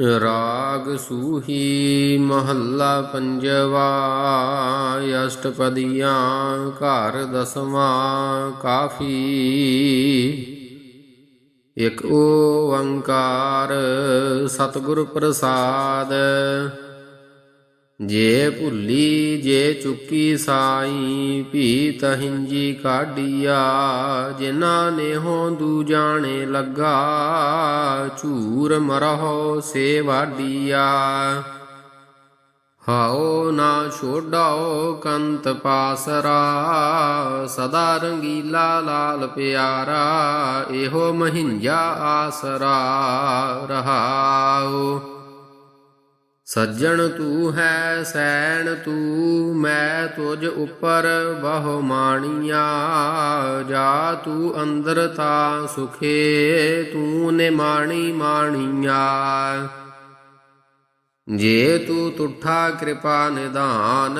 ਰਾਗ ਸੂਹੀ ਮਹੱਲਾ ਪੰਜਵਾ ਅਸ਼ਟਪਦੀਆਂ ਘਰ ਦਸਵਾਂ ਕਾਫੀ। ਇਕ ਓੰਕਾਰ ਸਤਿਗੁਰ ਪ੍ਰਸਾਦ ਜੇ ਭੁੱਲੀ, ਜੇ ਚੁੱਕੀ ਸਾਈ, ਭੀ ਤਹਿੰਜੀ ਕਾਢੀਆ, ਜਿਨ੍ਹਾਂ ਨੇ ਹੋ ਦੂ ਜਾਣੇ ਲੱਗਾ, ਝੂਰ ਮਰਹੁ ਸੇਵਾਡੀਆ ਹਾਓ ਨਾ ਛੋਡਾਓ ਕੰਤ ਪਾਸਰਾ, ਸਦਾ ਰੰਗੀਲਾ ਲਾਲ ਪਿਆਰਾ, ਇਹੋ ਮਹਿੰਜਾ ਆਸਰਾ ਰਹਾਓ ਸੱਜਣ ਤੂੰ ਹੈ ਸੈਣ ਤੂੰ, ਮੈਂ ਤੁਝ ਉੱਪਰ ਬਹੁ ਮਾਣੀਆ। ਜਾ ਤੂੰ ਅੰਦਰ ਤਾ ਸੁਖੇ, ਤੂੰ ਨੇ ਮਾਣੀ ਮਾਣੀਆ। ਜੇ ਤੂੰ ਤੁਠਾ ਕਿਰਪਾ ਨਿਦਾਨ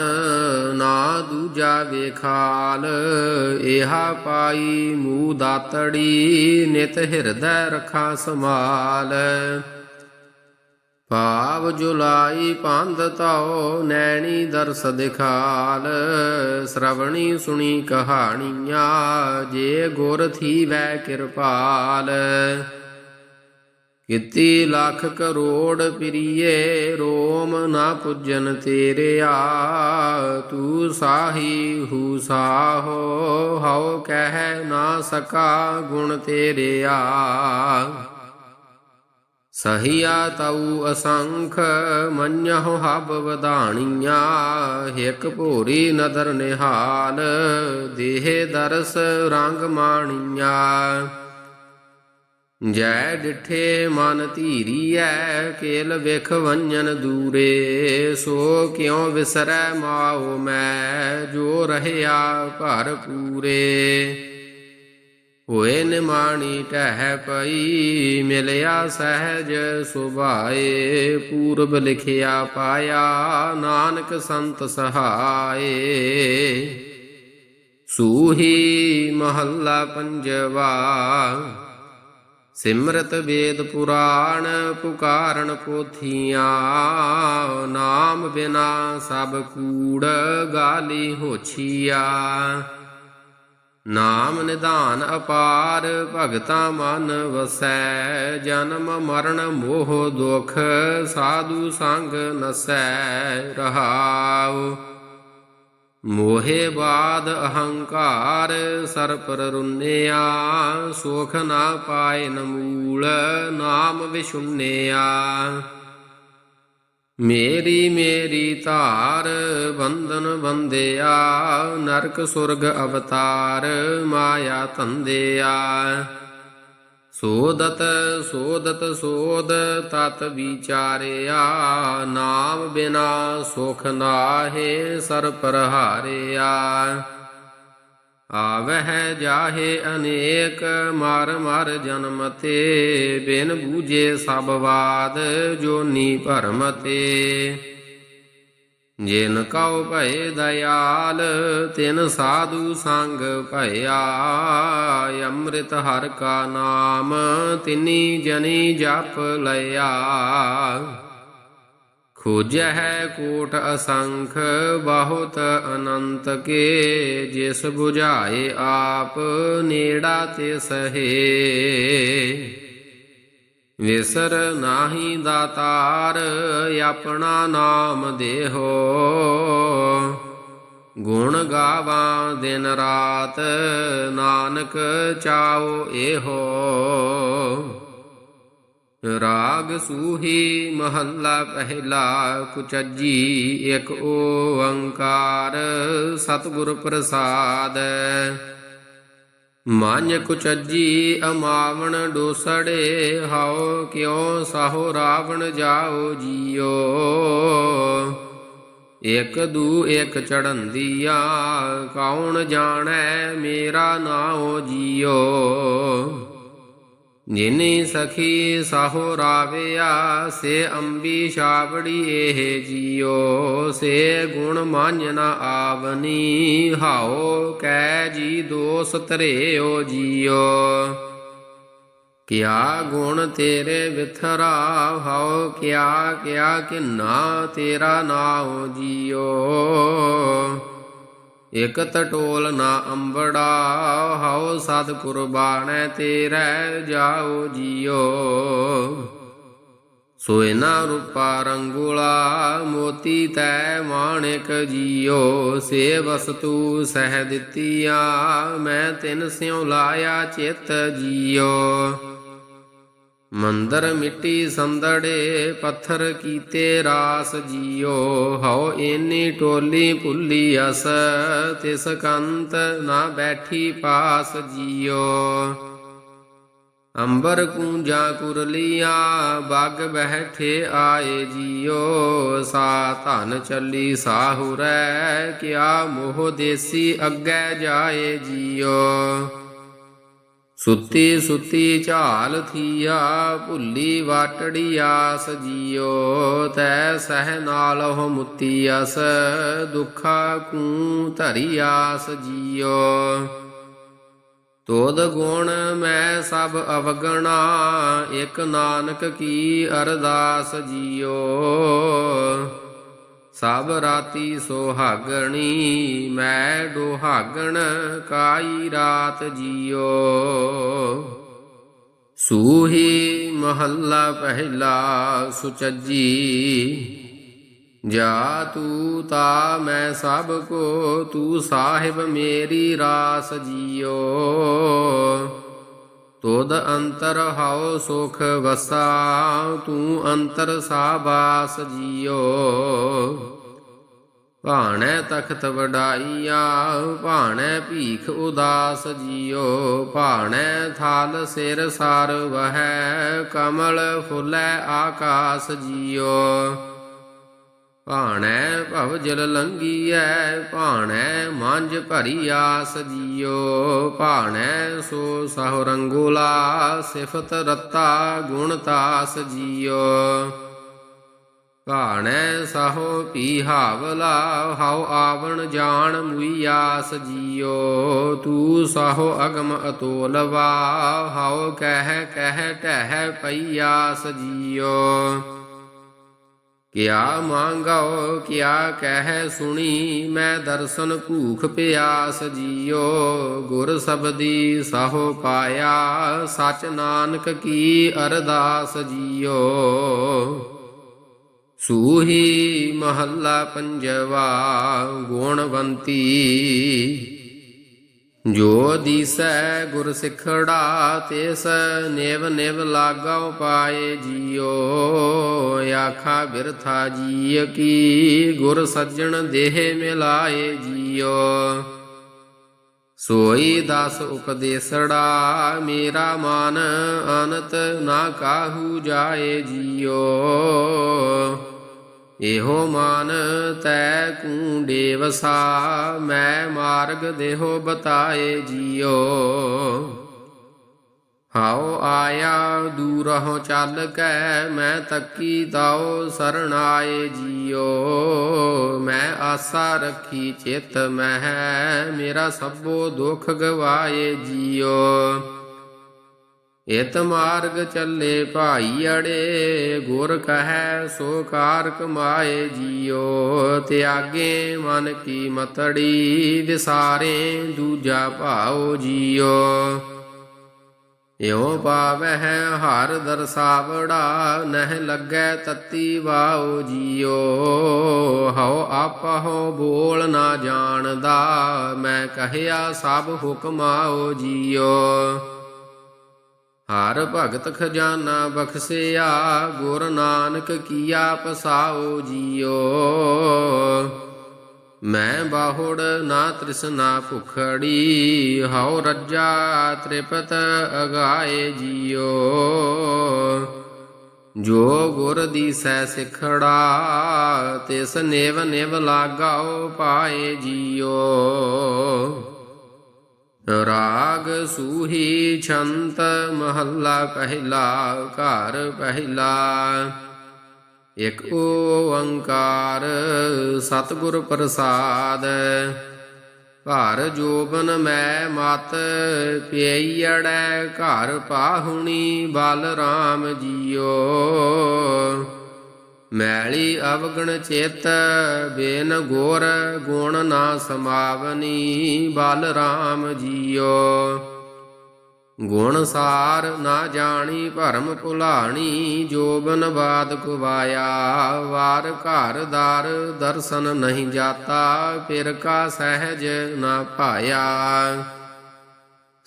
ਨਾ ਦੂਜਾ ਵੇਖਾਲ। ਇਹਾ ਪਾਈ ਮੂਹ ਦਾਤੜੀ, ਨਿਤ ਹਿਰਦੈ ਰਖਾ ਸਮਾਲ ਭਾਵ ਜੁਲਾਈ ਪੰਧ ਤਾਓ ਨੈਣੀ ਦਰਸ ਦਿਖਾਲ। ਸ਼ਰਵਣੀ ਸੁਣੀ ਕਹਾਣੀਆਂ, ਜੇ ਗੁਰ ਥੀ ਵੈ ਕਿਰਪਾਲ। ਕਿਤੀ ਲੱਖ ਕਰੋੜ ਪ੍ਰੀਏ, ਰੋਮ ਨਾ ਪੁੱਜਨ ਤੇਰਿਆ ਤੂੰ ਸਾਹੀ ਹੂ ਸਾਹੋ, ਹਉ ਕਹਿ ਨਾ ਸਕਾ ਗੁਣ ਤੇਰਿਆ ਸਹੀਆ ਤਉ ਅਸੰਖ ਮੰਨਹੁ ਹਬ ਵਧਾਣੀਆਂ ਹਿਕ ਭੋਰੀ ਨਦਰ ਨਿਹਾਲ, ਦੇਹ ਦਰਸ ਰੰਗ ਮਾਣੀਆਂ। ਜੈ ਡਿਠੇ ਮਨ ਧੀਰੀਐ, ਕੇਲ ਵਿਖ ਵੰਜਨ ਦੂਰੇ, ਸੋ ਕਿਉ ਵਿਸਰੈ ਮਾਉ ਮੈਂ, ਜੋ ਰਹਿਆ ਭਰ ਪੂਰੇ। ਹੋਏ ਨਿਮਾਣੀ ਟਹਿ ਪਈ, ਮਿਲਿਆ ਸਹਿਜ ਸੁਭਾਏ, ਪੂਰਬ ਲਿਖਿਆ ਪਾਇਆ, ਨਾਨਕ ਸੰਤ ਸਹਾਏ। ਸੂਹੀ ਮਹੱਲਾ ਪੰਜਵਾ, ਸਿਮਰਤ ਵੇਦ ਪੁਰਾਣ ਪੁਕਾਰਨ ਪੋਥੀਆਂ, ਨਾਮ ਬਿਨਾ ਸਭ ਕੂੜ ਗਾਲੀ ਹੋਛੀਆ। ਨਾਮ ਨਿਧਾਨ ਅਪਾਰ, ਭਗਤਾ ਮਨ ਵਸੈ। ਜਨਮ ਮਰਨ ਮੋਹ ਦੁਖ, ਸਾਧੂ ਸੰਗ ਨਸੈ ਰਹਾਉ। ਮੋਹੇ ਬਾਦ ਅਹੰਕਾਰ ਸਰ ਰੁੰਨਿਆ। ਸੁਖ ਨਾ ਪਾਏ ਨ ਨਾਮ ਵਿਸ਼ੁੰਨਿਆ ਮੇਰੀ ਮੇਰੀ ਧਾਰ, ਬੰਧਨ ਬੰਦਿਆ ਨਰਕ ਸੁਰਗ ਅਵਤਾਰ, ਮਾਇਆ ਧੰਦਿਆ। ਸੋਦਤ ਸੋਦਤ ਸੋਦ ਤਤ ਵਿਚਾਰਿਆ, ਨਾਮ ਬਿਨਾ ਸੁਖ ਨਾਹੇ ਸਰ ਪਰ ਆਵਹਿ ਜਾਹੇ ਅਨੇਕ, ਮਰ ਮਰ ਜਨਮ ਤੇ। ਬਿਨ ਬੂਝੇ ਸਭ ਬਾਦ ਜੋਨੀ ਭਰਮ ਤੇ। ਜਿਨ ਕਉ ਭਏ ਦਇਆਲ, ਤਿਨ ਸਾਧੂ ਸੰਗ ਭਇਆ ਅੰਮ੍ਰਿਤ ਹਰ ਕਾ ਨਾਮ, ਤਿਨੀ ਜਨੀ ਜਪ ਲਿਆ ਖੋਜਹਿ ਕੋਟ ਅਸੰਖ, ਬਹੁਤ ਅਨੰਤ ਕੇ, ਜਿਸ 부ਝਾਏ ਆਪ ਨੇੜਾ ਤੇ ਸਹੇ। ਵਿਸਰ ਨਾਹੀ ਦਾਤਾਰ, ਆਪਣਾ ਨਾਮ ਦੇਹੋ। ਗੁਣ ਗਾਵਾਂ ਦਿਨ ਰਾਤ, ਨਾਨਕ ਚਾਓ ਇਹੋ। ਰਾਗ ਸੂਹੀ ਮਹੱਲਾ ਪਹਿਲਾ ਕੁਚਜੀ ਇਕ ਓੰਕਾਰ ਸਤਿਗੁਰ ਪ੍ਰਸਾਦ। ਮਨ ਕੁਚੱਜੀ ਅਮਾਵਣ ਡੋਸੜੇ, ਹਉ ਕਿਉ ਸਾਹੋ ਰਾਵਣ ਜਾਓ ਜੀਓ। ਇਕ ਦੂ ਇਕ ਚੜੰਦੀਆ ਕੌਣ ਜਾਣੈ ਮੇਰਾ ਨਾਉ ਜੀਓ। ਜਿਨੇ ਸਖੀ ਸਾਹੋ ਰਾਵਿਆ, ਸੇ ਅੰਬੀ ਛਾਵੜੀ ਇਹ ਜੀਓ, ਸੇ ਗੁਣ ਮੰਨ ਆਵਨੀ ਹਾਓ ਕੈ ਜੀ ਦੋਸ ਧਰਿਓ ਜੀਓ। ਕਿਆ ਗੁਣ ਤੇਰੇ ਵਿਥਰਾ ਹਾਓ ਕਿਆ ਕਿਆ ਕਿਨਾ ਤੇਰਾ ਨਾਉ ਜੀਓ। ਇਕ ਟਟੋਲ ਨਾ ਅੰਬੜਾ, ਹਉ ਸਦ ਕੁਰਬਾਨੈ ਤੇਰੇ ਜਾਓ। ਜੀਓ ਸੋਇਨਾ ਰੂਪਾ ਰੰਗੂਲਾ, ਮੋਤੀ ਤੈ ਮਾਣਿਕ ਜੀਓ। ਸੇ ਵਸਤੂ ਸਹਿ ਦਿੱਤੀਆਂ, ਮੈਂ ਤਿਨ ਸਿਉ ਲਾਇਆ ਚਿਤ ਜੀਓ। ਮੰਦਰ ਮਿੱਟੀ ਸੰਦੜੇ, ਪੱਥਰ ਕੀਤੇ ਰਾਸ ਜੀਓ। ਹਉ ਏਨੀ ਟੋਲੀ ਭੁੱਲੀ ਅਸ, ਤਿਸ ਕੰਤ ਨਾ ਬੈਠੀ ਪਾਸ ਜੀਓ। ਅੰਬਰ ਕੂੰਜਾ ਕੁਰਲੀਆਂ, ਬੱਗ ਬਹਿਠੇ ਆਏ ਜੀਓ। ਸਾ ਧਨ ਚੱਲੀ ਸਾਹੁਰੈ ਕਿਆ ਮੋਹ ਦੇਸੀ ਅੱਗੇ ਜਾਏ ਜੀਓ। ਸੁੱਤੀ ਸੁੱਤੀ ਝਾਲ ਥੀਆ, ਭੁੱਲੀ ਵਾਟੜੀ ਆਸ ਜੀਓ, ਤੈ ਸਹਿ ਨਾਲ ਹੋ ਮੁੱਤੀ ਅਸ, ਦੁਖਾ ਕੂ ਧਰੀ ਆਸ ਜੀਓ। ਤੋਦ ਗੁਣ ਮੈਂ ਸਭ ਅਵਗਣਾ ਇਕ ਨਾਨਕ ਕੀ ਅਰਦਾਸ ਜੀਓ। ਸਭ ਰਾਤੀ ਸੁਹਾਗਣੀ, ਮੈਂ ਡੋਹਾਗਣ ਕਾਈ ਰਾਤ ਜੀਓ। ਸੂਹੀ ਮਹੱਲਾ ਪਹਿਲਾ ਸੁਚੱਜੀ, ਜਾ ਤੂ ਤਾ ਮੈਂ ਸਭ ਕੋ, ਤੂ ਸਾਹਿਬ ਮੇਰੀ ਰਾਸ ਜੀਓ। ਤੋਦ ਅੰਤਰ ਹਉ ਸੁਖ ਵਸਾ, ਤੂੰ ਅੰਤਰ ਸਾਬਾਸ ਜੀਓ। ਭਾਣੈ ਤਖਤ ਵਡਾਈਆ, ਭਾਣੈ ਭੀਖ ਉਦਾਸ ਜੀਓ। ਭਾਣੈ ਥਾਲ ਸਿਰ ਸਾਰ ਵਹੈ, ਕਮਲ ਫੁੱਲੈ ਆਕਾਸ ਜੀਓ। ਭਾਣੈ ਭਵ ਜਲ ਲੰਗੀਐ ਭਾਣੈ ਮੰਜ ਭਰੀ ਆਸ ਜੀਓ। ਭਾਣੈ ਸੋ ਸਹੁ ਰੰਗੋਲਾ, ਸਿਫਤ ਰਤਾ ਗੁਣ ਤਾਸ ਜੀਓ। ਭਾਣੈ ਸਹੋ ਪੀ ਹਾਵਲਾ, ਹਉ ਆਵਣ ਜਾਣ ਮੁਈ ਆਸ ਜੀਓ। ਤੂ ਸਹੋ ਅਗਮ ਅਤੋਲਵਾ, ਹਉ ਕਹਿ ਕਹਿ ਟਹਿ ਪਈ ਆਸ ਜੀਓ। ਕਿਆ ਮੰਗਾਓ, ਕਿਆ ਕਹਿ ਸੁਣੀ, ਮੈਂ ਦਰਸ਼ਨ ਭੂਖ ਪਿਆਸ ਜੀਓ। ਗੁਰ ਸਬਦੀ ਸਾਹੋ ਪਾਇਆ, ਸਚ ਨਾਨਕ ਕੀ ਅਰਦਾਸ ਜੀਓ। ਸੂਹੀ ਮਹੱਲਾ ਪੰਜਵਾ, ਗੁਣਵੰਤੀ ਜੋ ਦੀਸੈ ਗੁਰ ਸਿਖੜਾ ਤਿਸ ਨਿਵ ਨਿਵ ਲਾਗਾਉ ਪਾਏ ਜੀਓ, ਆਖਾ ਬਿਰਥਾ ਜੀ ਕੀ ਗੁਰ ਸੱਜਣ ਦੇਹ ਮਿਲਾਏ ਜੀਓ। ਸੋਈ ਦਸ ਉਪਦੇਸੜਾ ਮੇਰਾ ਮਨ, ਅਨਤ ਨਾ ਕਾਹੂ ਜਾਏ ਜੀਓ। ਇਹੋ ਮਾਨ ਤੈ ਕੂ ਡੇਵਸਾ ਮੈਂ ਮਾਰਗ ਦੇਹੋ ਬਤਾਏ ਜੀਓ। ਹਾਉ ਆਇਆ ਦੂਰਹੁ ਚੱਲ ਕੈ, ਮੈਂ ਤੱਕੀ ਤਾਉ ਸਰਣਾਏ ਜੀਓ। ਮੈਂ ਆਸਾ ਰੱਖੀ ਚਿਤ ਮਹਿ, ਮੇਰਾ ਸਭੋ ਦੁਖ ਗਵਾਏ ਜੀਓ। ਇਤ ਮਾਰਗ ਚੱਲੇ ਭਾਈ ਅੜੇ, ਗੁਰ ਕਹੈ ਸੋ ਕਾਰ ਕਮਾਏ ਜੀਓ। ਤਿਆਗੇ ਮਨ ਕੀ ਮਤੜੀ, ਵਿਸਾਰੇ ਦੂਜਾ ਭਾਉ ਜੀਓ। ਇਉ ਪਾਵਹਿ ਹਰ ਦਰਸਾਵੜਾ, ਨਹਿ ਲੱਗੈ ਤਤੀ ਵਾਉ ਜੀਓ। ਹਉ ਆਪਹੁ ਬੋਲ ਨਾ ਜਾਣਦਾ, ਮੈਂ ਕਹਿਆ ਸਭ ਹੁਕਮਾਓ ਜੀਓ। ਹਰ ਭਗਤ ਖਜ਼ਾਨਾ ਬਖਸਿਆ, ਗੁਰ ਨਾਨਕ ਕੀਆ ਪਸਾਓ ਜੀਓ। ਮੈਂ ਬਾਹੁੜ ਨਾ ਤ੍ਰਿਸ਼ਨਾ ਭੁਖੜੀ, ਹਉ ਰੱਜਾ ਤ੍ਰਿਪਤ ਅਗਾਏ ਜੀਓ। ਜੋ ਗੁਰ ਦੀ ਸੈ ਸਿਖੜਾ, ਤਿਸ ਨਿਵ ਨਿਵ ਲਾਗਾਓ ਪਾਏ ਜੀਓ। ਰਾਗ ਸੂਹੀ ਛੰਤ ਮਹੱਲਾ ਪਹਿਲਾ, ਘਰ ਪਹਿਲਾ। ਇਕ ਓੰਕਾਰ ਸਤਿਗੁਰ ਪ੍ਰਸਾਦ, ਘਰ ਜੋਬਨ ਮੈਂ ਮਤ ਪਈੜੈ ਘਰ ਪਾਹੁਣੀ ਬਲ ਰਾਮ ਜੀਓ। ਮੈਲੀ ਅਵਗਣ ਚਿਤ, ਬੇਨ ਗੋਰ ਗੁਣ ਨਾ ਸਮਾਵਨੀ, ਬਲ ਰਾਮ ਜੀਓ। ਗੁਣ ਸਾਰ ਨਾ ਜਾਣੀ, ਭਰਮ ਭੁਲਾਣੀ, ਜੋਬਨ ਬਾਦ ਕੁਵਾਇਆ ਵਾਰ ਘਰ ਦਰ ਦਰਸ਼ਨ ਨਹੀਂ ਜਾਤਾ, ਫਿਰ ਕਾ ਸਹਿਜ ਨਾ ਪਾਇਆ।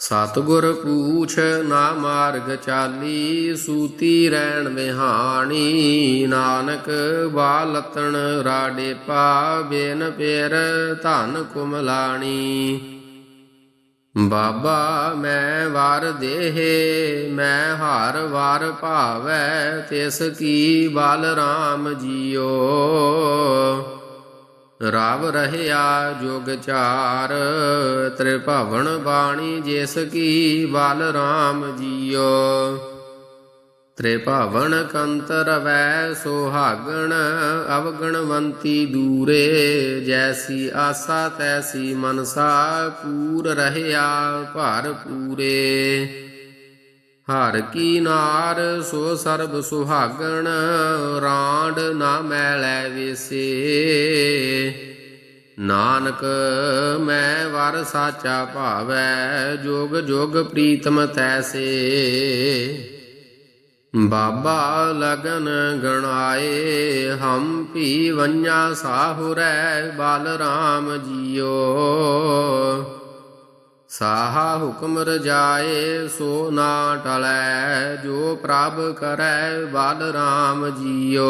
ਸਤਗੁਰ ਪੂਛ ਨਾ ਮਾਰਗ ਚਾਲੀ, ਸੂਤੀ ਰਹਿਣ ਵਿਹਾਣੀ। ਨਾਨਕ ਬਾਲਤਣ ਰਾਡੇ ਪਾ ਬੇਨ ਪੇਰ, ਧਨ ਕੁਮਲਾਣੀ। ਬਾਬਾ, ਮੈਂ ਵਰ ਦੇਹ, ਮੈਂ ਹਰ ਵਾਰ ਭਾਵੈ, ਤਿਸ ਕੀ ਬਲ ਜੀਓ। ਰਵ ਰਹਿਆ ਜੁਗ ਚਾਰ, ਤ੍ਰਿਭਵਨ ਬਾਣੀ ਜਿਸ ਕੀ ਬਲ ਰਾਮ ਜੀਓ। ਤ੍ਰਿਭਵਨ ਕੰਤ ਰਵੈ ਸੁਹਾਗਣ, ਅਵਗਣਵੰਤੀ ਦੂਰੇ, ਜੈਸੀ ਆਸਾ ਤੈਸੀ ਮਨਸਾ ਪੂਰ ਰਹਿਆ ਭਰ ਪੂਰੇ। ਹਰ ਕੀ ਨਾਰ ਸੋ ਸਰਬ ਸੁਹਾਗਣ, ਰਾਂਡ ਨਾ ਮੈਲੈ ਵਿਸੇ। ਨਾਨਕ ਮੈਂ ਵਰ ਸਾਚਾ ਭਾਵੈ, ਜੋਗ ਜੋਗ ਪ੍ਰੀਤਮ ਤੈਸੇ। ਬਾਬਾ ਲਗਨ ਗਣਾਏ, ਹਮ ਭੀ ਵੰਜਾ ਸਾਹੁਰੈ ਬਲ ਰਾਮ ਜੀਓ। ਸਾਹਾ ਹੁਕਮ ਰਜਾਏ ਸੋ ਨਾ ਟਲੈ, ਜੋ ਪ੍ਰਭ ਕਰੈ ਬਲ ਰਾਮ ਜੀਓ।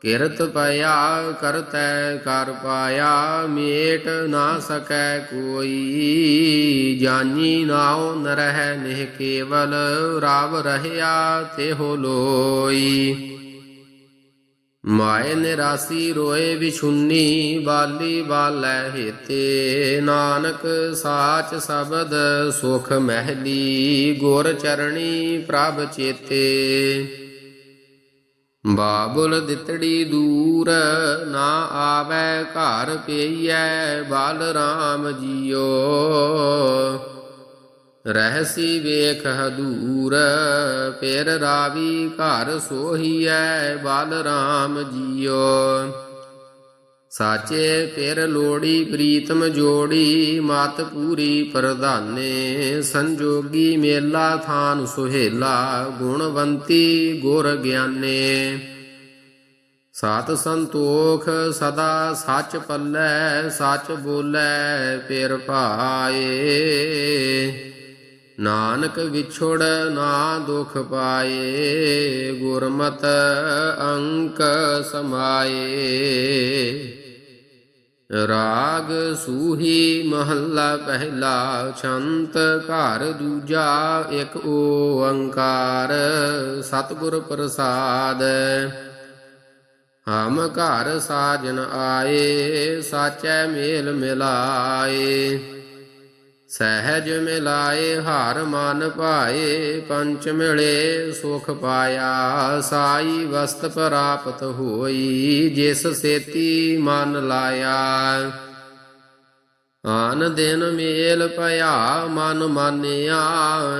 ਕਿਰਤ ਪਿਆ, ਕਰਤੈ ਕਰ ਪਾਇਆ, ਮੇਟ ਨਾ ਸਕੈ ਕੋਈ। ਜਾਨੀ ਨਾਉ ਨ ਰਹਿ ਨਿਹ ਕੇਵਲ, ਰਾਵ ਰਹਿਆ ਤੇ ਹੋ ਲੋਈ। ਮਾਏ ਨਿਰਾਸੀ ਰੋਏ ਵਿਛੁੰਨੀ ਬਾਲੀ ਬਾਲੈ ਹੇਤੇ। ਨਾਨਕ ਸਾਚ ਸ਼ਬਦ ਸੁਖ ਮਹਿਲੀ, ਗੁਰ ਚਰਣੀ ਪ੍ਰਭ ਚੇਤੇ। ਬਾਬੁਲ ਦਿੱਤੜੀ ਦੂਰ ਨਾ ਆਵੈ ਘਰ ਪਈਐ, ਬਲ ਰਾਮ ਜੀਓ। ਰਹਿਸੀ ਵੇਖ ਹਦੂਰ ਫਿਰ ਰਾਵੀ ਘਰ ਸੋਹੀਐ ਬਲ ਰਾਮ ਜੀਓ। ਸਾਚੇ ਫਿਰ ਲੋੜੀ ਪ੍ਰੀਤਮ ਜੋੜੀ, ਮਤ ਪੂਰੀ ਪ੍ਰਧਾਨੇ, ਸੰਜੋਗੀ ਮੇਲਾ ਥਾਨ ਸੁਹੇਲਾ, ਗੁਣਵੰਤੀ ਗੁਰ ਗਿਆਨੇ। ਸਤ ਸੰਤੋਖ ਸਦਾ ਸੱਚ ਪੱਲੇ, ਸੱਚ ਬੋਲੇ ਪਿਰ ਭਾਏ। ਨਾਨਕ ਵਿਛੋੜ ਨਾ ਦੁਖ ਪਾਏ, ਗੁਰਮਤ ਅੰਕ ਸਮਾਏ। ਰਾਗ ਸੂਹੀ ਮਹੱਲਾ ਪਹਿਲਾ, ਛੰਤ ਘਰ ਦੂਜਾ, ਇੱਕ ਓੰਕਾਰ ਸਤਿਗੁਰ ਪ੍ਰਸਾਦ। ਹਮ ਘਰ ਸਾਜਨ ਆਏ, ਸਾਚੈ ਮੇਲ ਮਿਲਾਏ। ਸਹਿਜ ਮਿਲਾਏ ਹਰ ਮਨ ਭਾਏ, ਪੰਚ ਮਿਲੇ ਸੁਖ ਪਾਇਆ, ਸਾਈ ਵਸਤ ਪ੍ਰਾਪਤ ਹੋਈ, ਜਿਸ ਸੇਤੀ ਮਨ ਲਾਇਆ। ਆਨ ਦਿਨ ਮੇਲ ਪਿਆ, ਮਨ ਮਾਨਿਆ,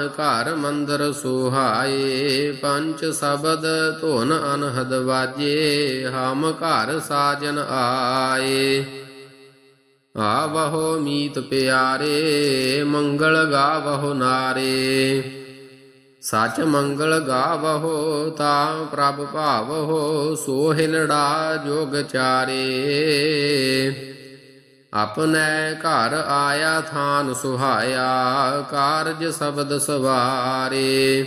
ਘਰ ਮੰਦਰ ਸੁਹਾਏ, ਪੰਚ ਸ਼ਬਦ ਧੁਨ ਅਨਹਦ ਵਾਜੇ, ਹਮ ਘਰ ਸਾਜਨ ਆਏ। ਆਵਹੋ ਮੀਤ ਪਿਆਰੇ, ਮੰਗਲ ਗਾਵਹੋ ਨਾਰੇ। ਸਚ ਮੰਗਲ ਗਾਵਹੋ ਤਾਂ ਪ੍ਰਭ ਭਾਵਹੋ ਸੋਹਿਲੜਾ ਜੋਗ ਚਾਰੇ। ਆਪਣੇ ਘਰ ਆਇਆ ਥਾਨ ਸੁਹਾਇਆ, ਕਾਰਜ ਸ਼ਬਦ ਸਵਾਰੇ।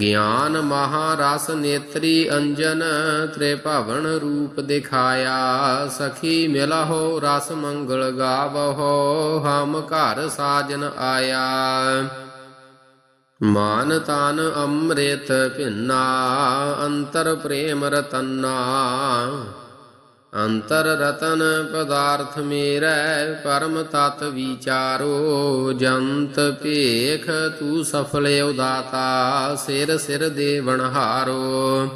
ਗਿਆਨ ਮਹਾਰਸ ਨੇਤਰੀ ਅੰਜਨ ਤ੍ਰਿਭਵਨ ਰੂਪ ਦਿਖਾਇਆ, ਸਖੀ ਮਿਲਹੁ ਰਸ ਮੰਗਲ ਗਾਵਹੋ, ਹਮ ਘਰ ਸਾਜਨ ਆਇਆ। ਮਾਨ ਤਾਨ ਅੰਮ੍ਰਿਤ ਭਿੰਨਾ, ਅੰਤਰ ਪ੍ਰੇਮ ਰਤਨਾ। ਅੰਤਰ ਰਤਨ ਪਦਾਰਥ ਮੇਰੈ, ਪਰਮ ਤਤ ਵਿਚਾਰੋ। ਜੰਤ ਭੇਖ, ਤੂੰ ਸਫਲ ਉਦਾਤਾ ਸਿਰ ਸਿਰ ਦੇਵਨ ਹਾਰੋ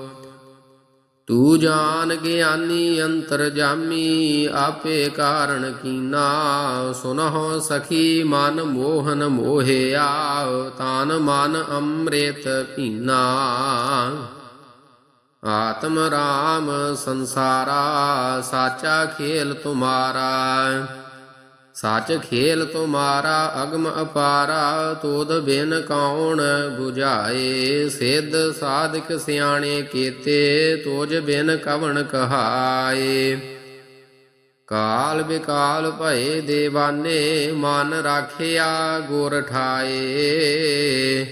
ਤੂੰ ਜਾਨ ਗਿਆਨੀ, ਅੰਤਰ ਜਾਮੀ, ਆਪੇ ਕਾਰਣ ਕੀਨਾ। ਸੁਨਹੁ ਸਖੀ, ਮਨ ਮੋਹਨ ਮੋਹਿਆ, ਤਾਨ ਮਨ ਅੰਮ੍ਰਿਤ ਪੀਨਾ। ਆਤਮ ਰਾਮ ਸੰਸਾਰਾ, ਸਾਚਾ ਖੇਲ ਤੁਮਾਰਾ। ਸੱਚ ਖੇਲ ਤੁਮਾਰਾ, ਅਗਮ ਅਪਾਰਾ, ਤੋਦ ਬਿਨ ਕੌਣ 부ਝਾਏ। ਸਿੱਧ ਸਾਧਕ ਸਿਆਣੇ ਕੀਤੇ, ਤੋਜ ਬਿਨ ਕਵਣ ਕਹਾਏ। ਕਾਲ ਵਿਕਾਲ ਭਏ ਦੇਵਾਨੇ, ਮਨ ਰਾਖਿਆ ਗੁਰ ਠਾਏ।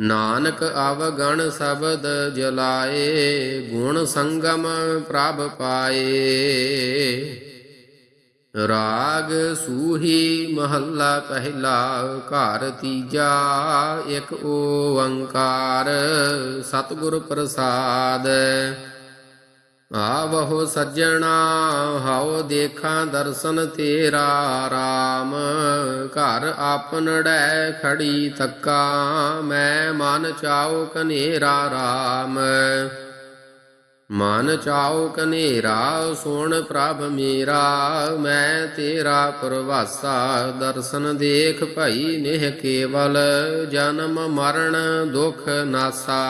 ਨਾਨਕ ਅਵਗਣ ਸ਼ਬਦ ਜਲਾਏ, ਗੁਣ ਸੰਗਮ ਪ੍ਰਭ ਪਾਏ। ਰਾਗ ਸੂਹੀ ਮਹੱਲਾ ਪਹਿਲਾ, ਘਰ ਤੀਜਾ, ਇੱਕ ਓੰਕਾਰ, ਸਤਿਗੁਰ ਪ੍ਰਸਾਦ। ਆਵਹੁ ਸੱਜਣਾ, ਹਉ ਦੇਖਾਂ ਦਰਸ਼ਨ ਤੇਰਾ ਰਾਮ। ਘਰ ਆਪਨੜੈ ਖੜੀ ਤੱਕਾ ਮੈਂ ਮਨ ਚਾਉ ਕਨੇਰਾ ਰਾਮ। ਮਨ ਚਾਉ ਕਨੇਰਾ ਸੁਣ ਪ੍ਰਭ ਮੇਰਾ, ਮੈਂ ਤੇਰਾ ਪ੍ਰਵਾਸਾ। ਦਰਸ਼ਨ ਦੇਖ ਭਈ ਨਿਹ ਕੇਵਲ, ਜਨਮ ਮਰਨ ਦੁਖ ਨਾਸਾ।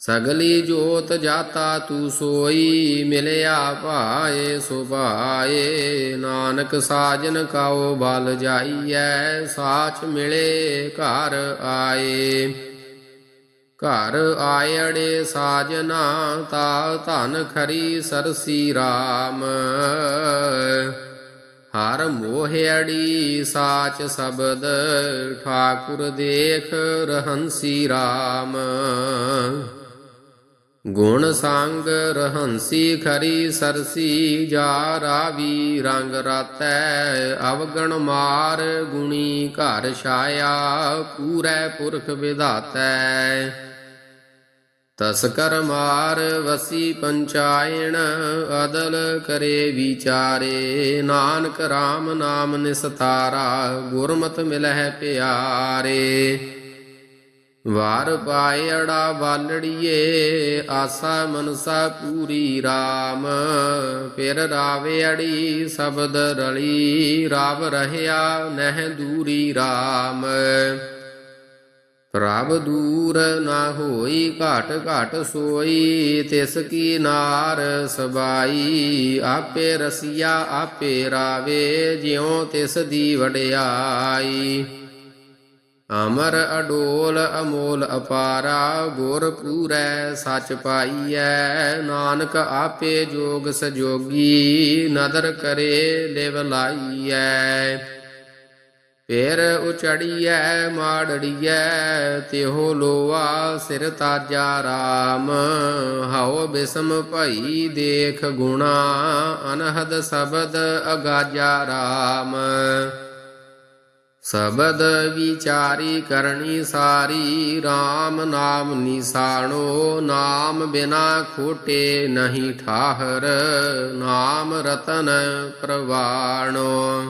ਸਗਲੀ ਜੋਤ ਜਾਤਾ ਤੂ ਸੋਈ, ਮਿਲਿਆ ਭਾਏ, ਸੁਭਾਏ। ਨਾਨਕ ਸਾਜਨ ਕਾਉ ਬਲ ਜਾਈਐ, ਸਾਚ ਮਿਲੇ ਘਰ ਆਏ। ਘਰ ਆਇੜੇ ਸਾਜਨਾ, ਤਾ ਧਨ ਖਰੀ ਸਰਸੀ RAM ਹਰ ਮੋਹਿੜੀ ਸਾਚ ਸ਼ਬਦ, ਠਾਕੁਰ ਦੇਖ ਰਹੰਸੀ RAM ਗੁਣ ਸੰਗ ਰਹੰਸੀ ਖਰੀ ਸਰਸੀ ਜਾ ਰਾਵੀ ਰੰਗ ਰਾਤੈ ਅਵਗਣ ਮਾਰ ਗੁਣੀ ਘਰ ਛਾਇਆ ਪੂਰੈ ਪੁਰਖ ਵਿਧਾਤੈ। ਤਸਕਰ ਮਾਰ ਵਸੀ ਪੰਚਾਇਣ, ਅਦਲ ਕਰੇ ਵਿਚਾਰੇ, ਨਾਨਕ RAM ਨਾਮ ਨਿਸਤਾਰਾ, ਗੁਰਮਤਿ ਮਿਲਹਿ ਪਿਆਰੇ। ਵਾਰ ਪਾਇੜਾ ਬਾਲੜੀਏ ਆਸਾ ਮਨਸਾ ਪੂਰੀ RAM ਫਿਰ ਰਾਵੇ ਅੜੀ ਸ਼ਬਦ ਰਲੀ, ਰਾਵ ਰਹਿਆ ਨਹਿ ਦੂਰੀ RAM ਪ੍ਰਭ ਦੂਰ ਨਾ ਹੋਈ, ਘਟ ਘਟ ਸੋਈ, ਤਿਸ ਕੀ ਨਾਰ ਸਬਾਈ। ਆਪੇ ਰਸੀਆ, ਆਪੇ ਰਾਵੇ, ਜਿਉ ਤਿਸ ਦੀ ਵਡਿਆਈ। ਅਮਰ ਅਡੋਲ ਅਮੋਲ ਅਪਾਰਾ, ਗੁਰ ਪੂਰੈ ਸਚ ਪਾਈਐ। ਨਾਨਕ ਆਪੇ ਜੋਗ ਸਜੋਗੀ, ਨਦਰ ਕਰੇ ਲਿਵ ਲਾਈਐ। ਫੇਰ ਉਚੜੀਐ, ਮਾੜੜੀਐ, ਤਿਹੋ ਲੋਆ ਸਿਰ ਤਾਜਾ RAM ਹਉ ਬਿਸਮ ਭਈ ਦੇਖ ਗੁਣਾ, ਅਨਹਦ ਸ਼ਬਦ ਅਗਾਜਾ RAM ਸਬਦ ਵਿਚਾਰੀ ਕਰਨੀ ਸਾਰੀ RAM ਨਾਮ ਨਿਸਾਣੋ, ਨਾਮ ਬਿਨਾ ਖੋਟੇ ਨਹੀਂ ਠਾਹਰ, ਨਾਮ ਰਤਨ ਪ੍ਰਵਾਣੋ।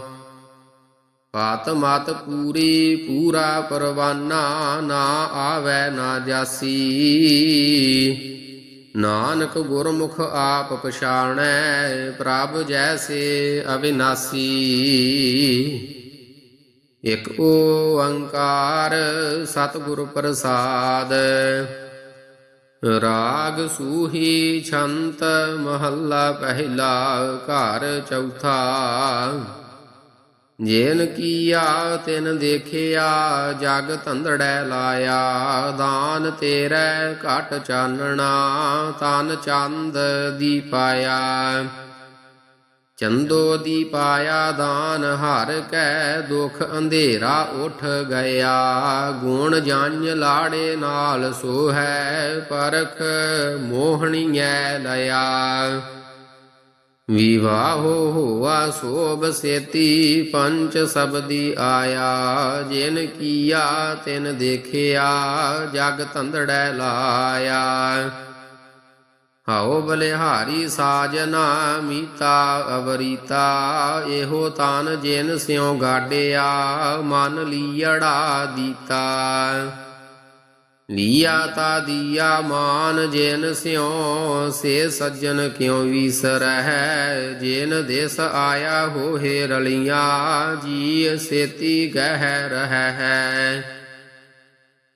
ਪਾਤ ਮਤ ਪੂਰੀ, ਪੂਰਾ ਪਰਵਾਨਾ, ਨਾ ਆਵੈ, ਨਾ ਜਾਸੀ। ਨਾਨਕ ਗੁਰਮੁਖ ਆਪ ਪਛਾਣੈ, ਪ੍ਰਭ ਜੈਸੇ ਅਵਿਨਾਸੀ। ਇਕ ਓੰਕਾਰ ਸਤਿਗੁਰ ਪ੍ਰਸਾਦ। ਰਾਗ ਸੂਹੀ ਛੰਤ ਮਹੱਲਾ ਪਹਿਲਾ ਘਰ ਚੌਥਾ। ਜੇਨ ਕੀਆ ਤਿਨ ਦੇਖਿਆ, ਜਗ ਧੰਦੜੈ ਲਾਇਆ। ਦਾਨ ਤੇਰੇ ਘਟ ਚਾਨਣਾ ਤਨ ਚੰਦ ਦੀ ਪਾਇਆ। ਚੰਦੋ ਦੀ ਪਾਇਆ ਦਾਨ, ਹਰ ਕੈ ਦੁਖ ਅੰਧੇਰਾ ਉਠ ਗਿਆ। ਗੁਣ ਜੰਝ ਲਾੜੇ ਨਾਲ ਸੋ ਹੈ ਪਰਖ ਮੋਹਣੀਐ ਲਿਆ ਵਿਵਾਹੋ ਹੋਆ ਸੋਭ ਸੇਤੀ, ਪੰਚ ਸਬਦੀ ਆਇਆ। ਜਿਨ ਕੀਆ ਤਿਨ ਦੇਖਿਆ, ਜਗ ਧੰਦੜੈ ਲਾਇਆ। ਹਉ ਬਲਿਹਾਰੀ ਸਾਜਨਾ ਮੀਤਾ ਅਵਰੀਤਾ, ਇਹੋ ਤਾਨ ਜਿਨ ਸਿਉ ਗਾਡਿਆ, ਮਨ ਲੀੜਾ ਦੀਤਾ। ਲੀਆ ਤਾ ਦੀਆ ਮਾਨ ਜੇਨ ਸਿਉ, ਸੇ ਸੱਜਣ ਕਿਉ ਵਿਸਰਹਿ, ਜੇਨ ਦੇਸ ਆਇਆ ਹੋਏ ਰਲੀਆਂ, ਜੀ ਸੇਤੀ ਗਹਿ ਰਹਿ।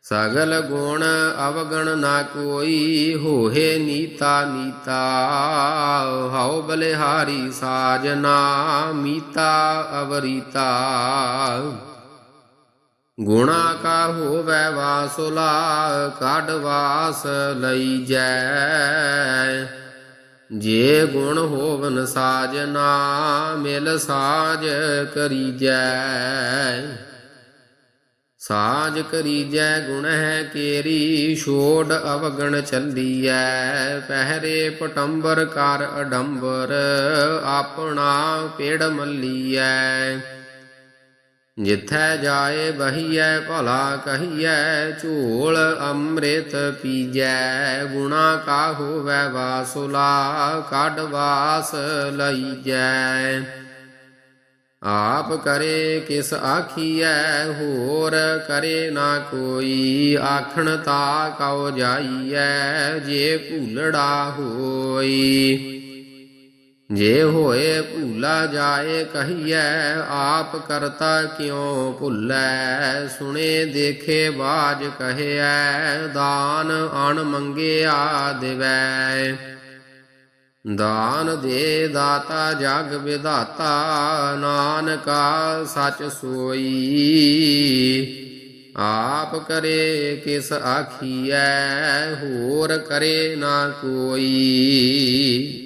ਸਗਲ ਗੁਣ ਅਵਗਣ ਨਾ ਕੋਈ ਹੋਏ ਨੀਤਾ ਨੀਤਾ। ਹਉ ਬਲਿਹਾਰੀ ਸਾਜਨਾ ਮੀਤਾ ਅਵਰੀਤਾ। ਗੁਣਾ ਕਾ ਹੋਵੈ ਵਾਸੁਲਾ, ਕੱਢ ਵਾਸ ਲਈ ਜੈ। ਜੇ ਗੁਣ ਹੋਵਨ ਸਾਜਨਾ ਮਿਲ ਸਾਜ ਕਰੀਜੈ ਸਾਜ ਕਰੀਜੈ ਗੁਣ ਹੈ ਕੇਰੀ, ਛੋੜ ਅਵਗਣ ਚੱਲੀਐ। ਪਹਿਰੇ ਪਟੰਬਰ ਕਰ ਅਡੰਬਰ, ਆਪਣਾ ਪੇੜ ਮੱਲੀਐ। ਜਿੱਥੈ ਜਾਏ ਬਹੀਐ, ਭਲਾ ਕਹੀਐ, ਝੋਲ ਅੰਮ੍ਰਿਤ ਪੀਜੈ। ਗੁਣਾ ਕਾ ਹੋਵੈ ਵਾਸੁਲਾ, ਕੱਢ ਵਾਸ ਲਈਜੈ। ਆਪ ਕਰੇ ਕਿਸ ਆਖੀਐ, ਹੋਰ ਕਰੇ ਨਾ ਕੋਈ। ਆਖਣ ਤਾ ਕਉ ਜਾਈਐ, ਜੇ ਭੂਲੜਾ ਹੋਈ। ਜੇ ਹੋਏ ਭੂਲਾ ਜਾਏ ਕਹੀਐ, ਆਪ ਕਰਤਾ ਕਿਉ ਭੁੱਲੈ? ਸੁਣੇ ਦੇਖੇ ਬਾਜ ਕਹਿਐ, ਦਾਨ ਅਣ ਮੰਗਿਆ ਦੇਵੈ। ਦਾਨ ਦੇ ਦਾਤਾ ਜਗ ਵਿਧਾਤਾ, ਨਾਨਕਾ ਸਚ ਸੋਈ। ਆਪ ਕਰੇ ਕਿਸ ਆਖੀਐ, ਹੋਰ ਕਰੇ ਨਾ ਕੋਈ।